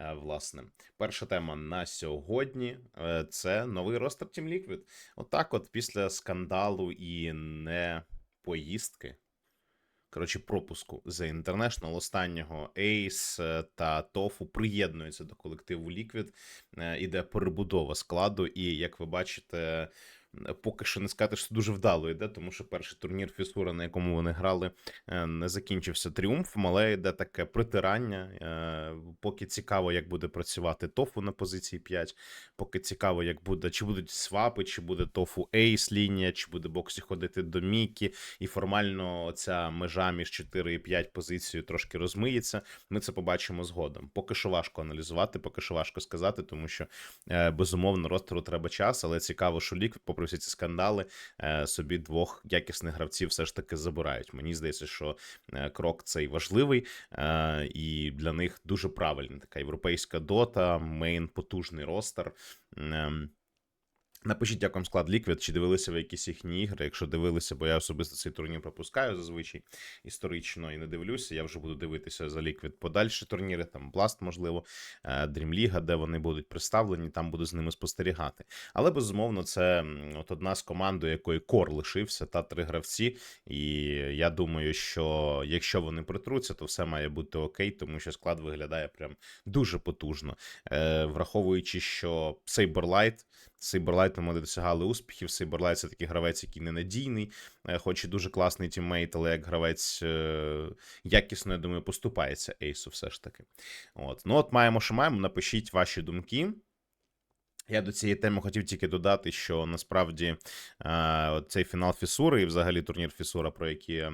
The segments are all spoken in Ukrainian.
Е, Власне, перша тема на сьогодні е, це новий ростер Team Liquid. Отак, от після скандалу і не поїздки. Коротше, пропуску The International останнього Ace е, та Тофу приєднуються до колективу Liquid. Іде перебудова складу, і як ви бачите, поки що не сказати, що дуже вдало йде, тому що перший турнір Фісура, на якому вони грали, е, не закінчився тріумфом, але йде таке притирання. Е, Поки цікаво, як буде працювати Тофу на позиції 5, поки цікаво, як буде, чи будуть свапи, чи буде Тофу Ейс лінія, чи буде Боксі ходити до Мікі, і формально ця межа між 4 і 5 позицією трошки розмиється. Ми це побачимо згодом. Поки що важко аналізувати, поки що важко сказати, тому що е, безумовно ростеру треба час, але цікаво, що Ліквід, попри всі ці скандали, е, собі двох якісних гравців все ж таки забирають. Мені здається, що е, крок цей важливий, е, і для них дуже правильна така європейська дота, мейн потужний ростер. Напишіть, як вам склад Liquid, чи дивилися ви якісь їхні ігри. Якщо дивилися, бо я особисто цей турнір пропускаю зазвичай історично і не дивлюся. Я вже буду дивитися за Liquid подальші турніри, там Blast, можливо, е, Dream League, де вони будуть представлені, там буду з ними спостерігати. Але безумовно, це от одна з команд, у якої кор лишився, та три гравці. І я думаю, що якщо вони притруться, то все має бути окей, тому що склад виглядає прям дуже потужно. Е, враховуючи, що Saberlight, Saberlight вони досягали успіхів. Saberlight — це такий гравець, який ненадійний, е, хоч і дуже класний тіммейт, але як гравець е, якісно, я думаю, поступається Ейсу все ж таки. От. Ну, от маємо, що маємо. Напишіть ваші думки. Я до цієї теми хотів тільки додати, що насправді е, цей фінал Фісури і взагалі турнір Фісура, про який я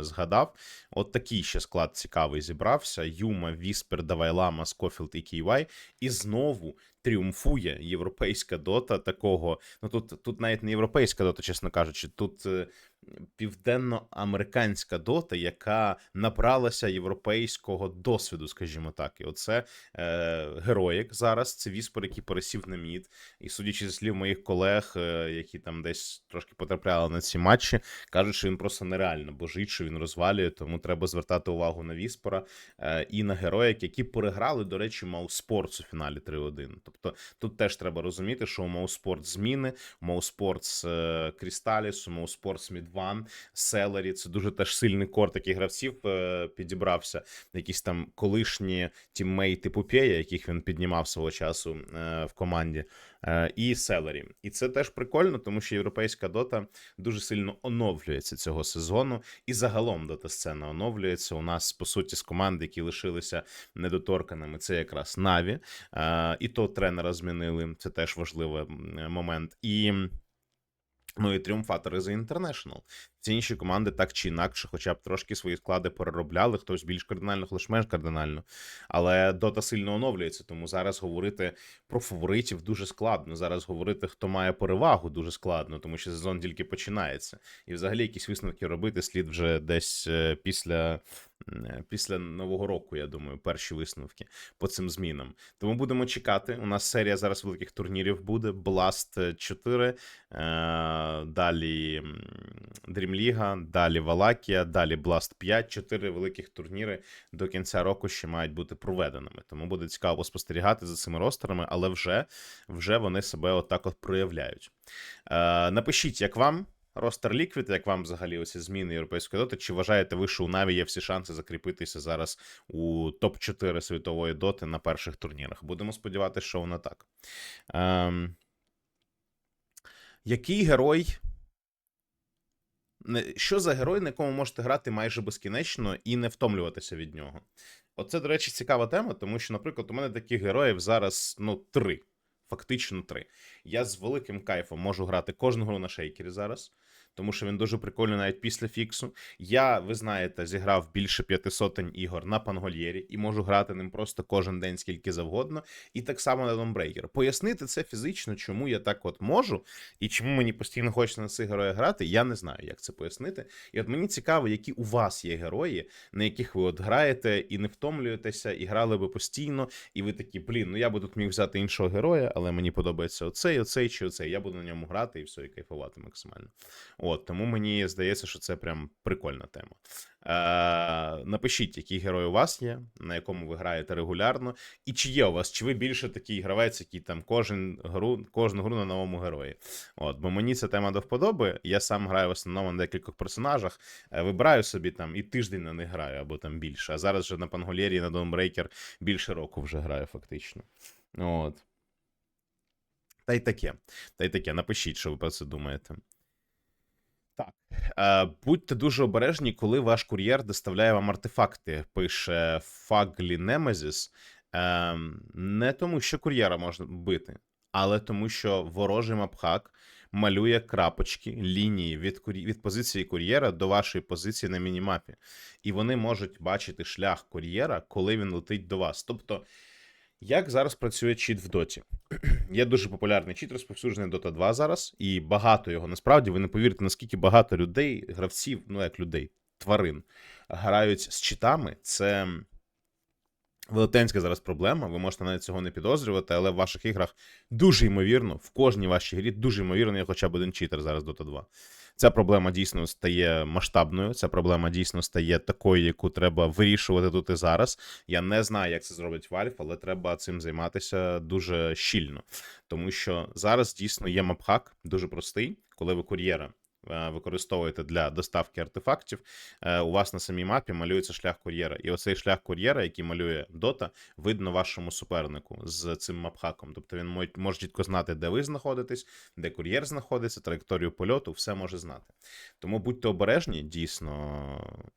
згадав, от такий ще склад цікавий зібрався: Юма, Віспер, Давайлама, Скофілд і Кійвай. І знову тріумфує європейська дота такого. Ну тут, тут навіть не європейська дота, чесно кажучи, тут. е, Південноамериканська дота, яка набралася європейського досвіду, скажімо так. І оце е, героїк зараз. Це віспер, який пересів на мід. І судячи зі слів моїх колег, е, які там десь трошки потрапляли на ці матчі, кажуть, що він просто нереально божить, що він розвалює, тому треба звертати увагу на віспера е, і на героїк, які переграли, до речі, Мауспортс у фіналі 3-1. Тобто тут теж треба розуміти, що у Мауспорт зміни, у Мауспортс е, Крісталіс, у Мауспортс Мідван, Селері. Це дуже теж сильний кор таких гравців е, підібрався. Якісь там колишні тіммейти Пупея, яких він піднімав свого часу е, в команді, е, і Селері. І це теж прикольно, тому що європейська дота дуже сильно оновлюється цього сезону, і загалом дота сцена оновлюється. У нас по суті з команд, які лишилися недоторканими, це якраз Наві. Е, І то тренера змінили. Це теж важливий момент. І. Ну і тріумфатори за International. Ці інші команди так чи інакше, хоча б трошки свої склади переробляли, хтось більш кардинально, хтось менш кардинально. Але дота сильно оновлюється, тому зараз говорити про фаворитів дуже складно. Зараз говорити, хто має перевагу, дуже складно, тому що сезон тільки починається. І взагалі якісь висновки робити слід вже десь е, після. Е, Після нового року, я думаю, перші висновки по цим змінам. Тому будемо чекати. У нас серія зараз великих турнірів буде: Blast 4, е, далі League, далі Валакія, далі Blast 5. Чотири великих турніри до кінця року ще мають бути проведеними. Тому буде цікаво спостерігати за цими ростерами, але вже, вже вони себе отак от проявляють. Е, напишіть, як вам. Ростер Ліквід, як вам взагалі оці зміни європейської доти? Чи вважаєте ви, що у Наві є всі шанси закріпитися зараз у топ-4 світової доти на перших турнірах? Будемо сподіватися, що воно так. Ем... Який герой що за герой, на якому можете грати майже безкінечно і не втомлюватися від нього? Оце, до речі, цікава тема, тому що, наприклад, у мене таких героїв зараз ну, три. Фактично три. Я з великим кайфом можу грати кожну гру на шейкері зараз, тому що він дуже прикольний навіть після фіксу. Я, ви знаєте, зіграв більше п'яти сотень ігор на пангольєрі і можу грати ним просто кожен день скільки завгодно. І так само на Домбрейкер. Пояснити це фізично, чому я так от можу, і чому мені постійно хочеться на цих героях грати, я не знаю, як це пояснити. І от мені цікаво, які у вас є герої, на яких ви от граєте і не втомлюєтеся, і грали би постійно, і ви такі, блін, ну я би тут міг взяти іншого героя, але мені подобається оцей, оцей чи оцей. Я буду на ньому грати і все, і кайфувати максимально. От, тому мені здається, що це прям прикольна тема. Е, напишіть, який герой у вас є, на якому ви граєте регулярно, і чи є у вас, чи ви більше такий гравець, який там кожен гру, кожну гру на новому герої. От, бо мені ця тема до вподоби. Я сам граю в основному на декількох персонажах, е, вибираю собі там і тиждень на них граю, або там більше. А зараз вже на Пангolєрі, на Dawnbreaker більше року вже граю, фактично. От. Та й таке. Та й таке. Напишіть, що ви про це думаєте. Так. Е, будьте дуже обережні, коли ваш кур'єр доставляє вам артефакти, пише Фаглі Немезіс. Е, не тому, що кур'єра можна бити, але тому, що ворожий мапхак малює крапочки, лінії від, кур'є- від позиції кур'єра до вашої позиції на мінімапі. І вони можуть бачити шлях кур'єра, коли він летить до вас. Тобто, як зараз працює чіт в доті? Є дуже популярний чіт, розповсюджений Dota 2 зараз, і багато його насправді. Ви не повірите, наскільки багато людей, гравців, ну як людей, тварин, грають з читами. Це велетенська зараз проблема. Ви можете навіть цього не підозрювати, але в ваших іграх дуже ймовірно, в кожній вашій грі дуже ймовірно є хоча б один читер зараз Dota 2. Ця проблема дійсно стає масштабною. Ця проблема дійсно стає такою, яку треба вирішувати тут і зараз. Я не знаю, як це зробить Valve, але треба цим займатися дуже щільно. Тому що зараз дійсно є мапхак, дуже простий, коли ви кур'єра. Е, Використовуєте для доставки артефактів, е, у вас на самій мапі малюється шлях кур'єра. І оцей шлях кур'єра, який малює Дота, видно вашому супернику з цим мапхаком. Тобто він може чітко знати, де ви знаходитесь, де кур'єр знаходиться, траєкторію польоту, все може знати. Тому будьте обережні, дійсно.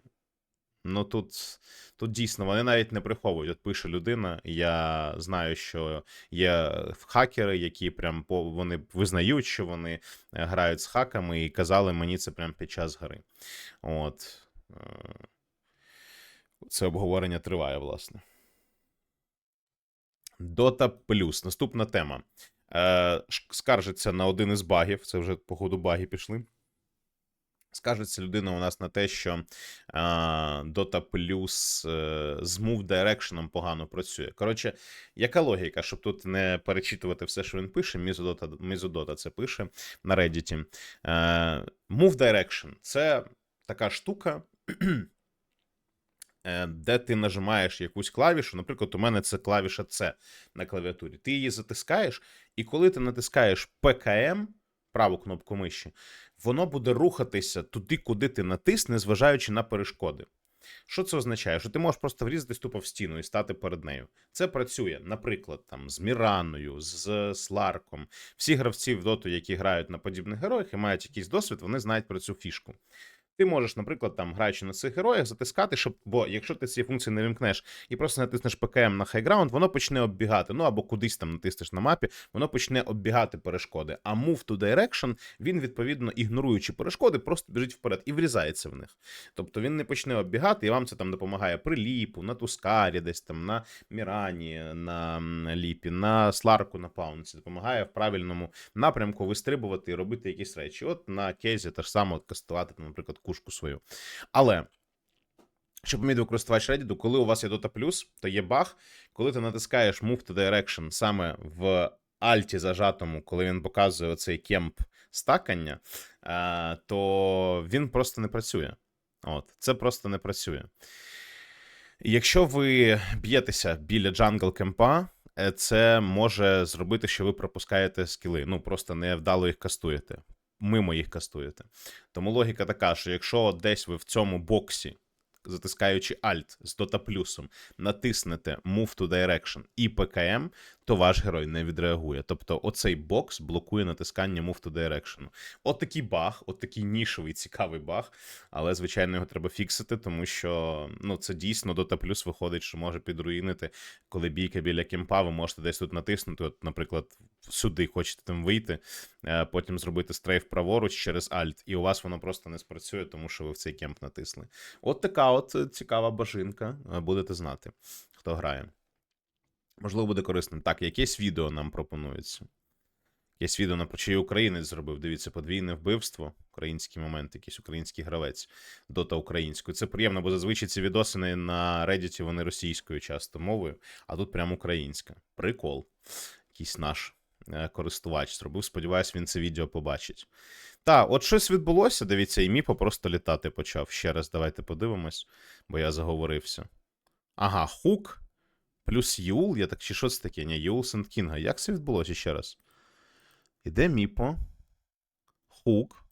Ну тут, тут дійсно вони навіть не приховують. От пише людина. Я знаю, що є хакери, які прям по вони визнають, що вони е, грають з хаками, і казали мені це прямо під час гри. От е, це обговорення триває, власне. Dota Plus. Наступна тема. Е, скаржиться на один із багів. Це вже, походу, баги пішли. Скажеться людина у нас на те, що а, Dota Plus е, з Move Direction погано працює. Коротше, яка логіка, щоб тут не перечитувати все, що він пише, Мізодота, Мізодота це пише на Reddit. Е, Move Direction це така штука, е, де ти нажимаєш якусь клавішу. Наприклад, у мене це клавіша C на клавіатурі. Ти її затискаєш, і коли ти натискаєш PKM, праву кнопку миші, воно буде рухатися туди, куди ти натис, незважаючи на перешкоди. Що це означає? Що ти можеш просто врізатись тупо в стіну і стати перед нею. Це працює, наприклад, там з Міраною, з Сларком. Всі гравці в доту, які грають на подібних героях і мають якийсь досвід, вони знають про цю фішку. Ти можеш, наприклад, там, граючи на цих героях, затискати, щоб, бо якщо ти ці функції не вимкнеш і просто натиснеш ПКМ на хайграунд, воно почне оббігати. Ну або кудись там натиснеш на мапі, воно почне оббігати перешкоди. А Move to Direction, він, відповідно, ігноруючи перешкоди, просто біжить вперед і врізається в них. Тобто він не почне оббігати, і вам це там допомагає при ліпу, на Тускарі, десь там на Мірані, на ліпі, на Сларку, на Паунці. Допомагає в правильному напрямку вистрибувати і робити якісь речі. От на кезі те ж саме кастувати, наприклад, кушку свою. Але. Щоб вміти користувач Reddit, коли у вас є Dota+, то є баг, коли ти натискаєш Move to Direction саме в альті зажатому, коли він показує оцей кемп стакання, е, то він просто не працює. От, це просто не працює. Якщо ви б'єтеся біля джангл кемпа, е, це може зробити, що ви пропускаєте скіли. Ну, просто невдало їх кастуєте. Мимо їх кастуєте. Тому логіка така, що якщо десь ви в цьому боксі, затискаючи Alt з Dota плюсом, натиснете Move to Direction і PKM, то ваш герой не відреагує. Тобто, оцей бокс блокує натискання Move to Direction. От такий баг, от такий нішовий цікавий баг. Але, звичайно, його треба фіксити, тому що ну, це дійсно Dota Plus виходить, що може підруїнити, коли бійка біля кемпа, ви можете десь тут натиснути. От, наприклад, сюди хочете там вийти, е, потім зробити стрейф праворуч через Alt, і у вас воно просто не спрацює, тому що ви в цей кемп натисли. От така от е, цікава бажинка. е, Будете знати, хто грає. Можливо, буде корисним. Так, якесь відео нам пропонується. Якесь відео на чи українець зробив. Дивіться, подвійне вбивство, український момент, якийсь український гравець, дота українською. Це приємно, бо зазвичай ці відосини на Reddit вони російською часто мовою, а тут прямо українська. Прикол. Якийсь наш користувач зробив. Сподіваюсь, він це відео побачить. Так, от щось відбулося. Дивіться, і Міпо просто літати почав. Ще раз давайте подивимось, бо я заговорився. Ага, хук плюс Юл. Я так чи що це таке? Ні, Юл Сент-Кінга. Як це відбулося ще раз? Іде Міпо. Хук.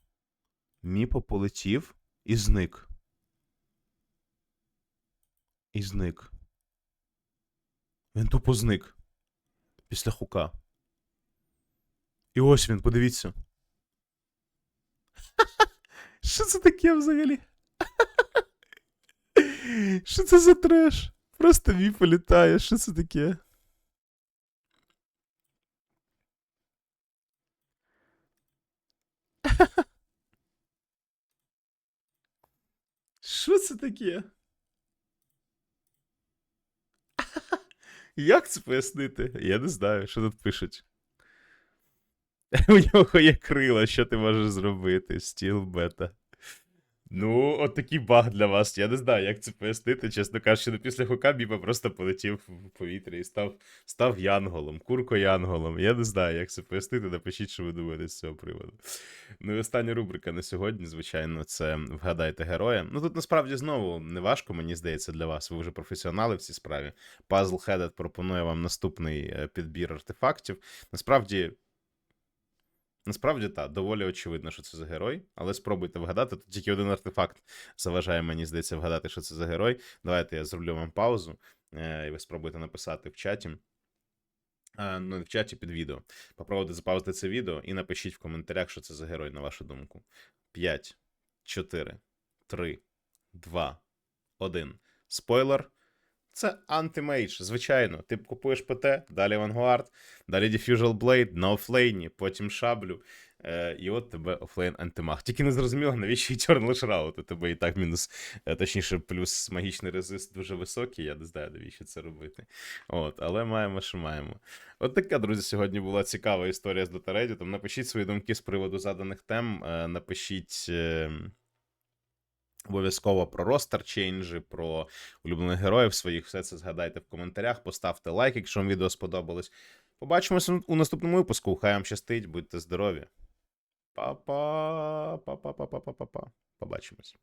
Міпо полетів і зник. І зник. Він тупо зник. Після хука. І ось він, подивіться. Що це таке взагалі? Що це за треш? Просто Міпо літає, що це таке? Що це таке? Як це пояснити? Я не знаю, що тут пишуть. У нього є крила, що ти можеш зробити? Стіл бета. Ну, от такий баг для вас. Я не знаю, як це пояснити. Чесно кажучи, ну після хука Біба просто полетів в повітря і став, став янголом, курко янголом. Я не знаю, як це пояснити. Напишіть, що ви думаєте з цього приводу. Ну і остання рубрика на сьогодні, звичайно, це вгадайте героя. Ну тут насправді знову не важко, мені здається, для вас. Ви вже професіонали в цій справі. Puzzle Headed пропонує вам наступний е, підбір артефактів. Насправді. Насправді так, доволі очевидно, що це за герой, але спробуйте вгадати. Тут тільки один артефакт заважає, мені здається, вгадати, що це за герой. Давайте я зроблю вам паузу, е, і ви спробуйте написати в чаті. А, ну, в чаті під відео. Попробуйте запаузити це відео і напишіть в коментарях, що це за герой, на вашу думку. 5, 4, 3, 2, 1. Спойлер. Це антимейдж, звичайно. Ти купуєш ПТ, далі Vanguard, далі Diffusal Blade на офлейні, потім шаблю. Е, і от тебе офлейн антимаг. Тільки не зрозуміло, навіщо Eternal Shroud. У тебе і так мінус, е, точніше, плюс магічний резист дуже високий. Я не знаю, навіщо це робити. От, але маємо, що маємо. От така, друзі, сьогодні була цікава історія з Dota Reddit. Напишіть свої думки з приводу заданих тем. Е, напишіть. Обов'язково про ростер чейнджі, про улюблених героїв своїх. Все це згадайте в коментарях. Поставте лайк, якщо вам відео сподобалось. Побачимося у наступному випуску. Хай вам щастить, будьте здорові. Па-па, па-па-па-па-па-па. Побачимось.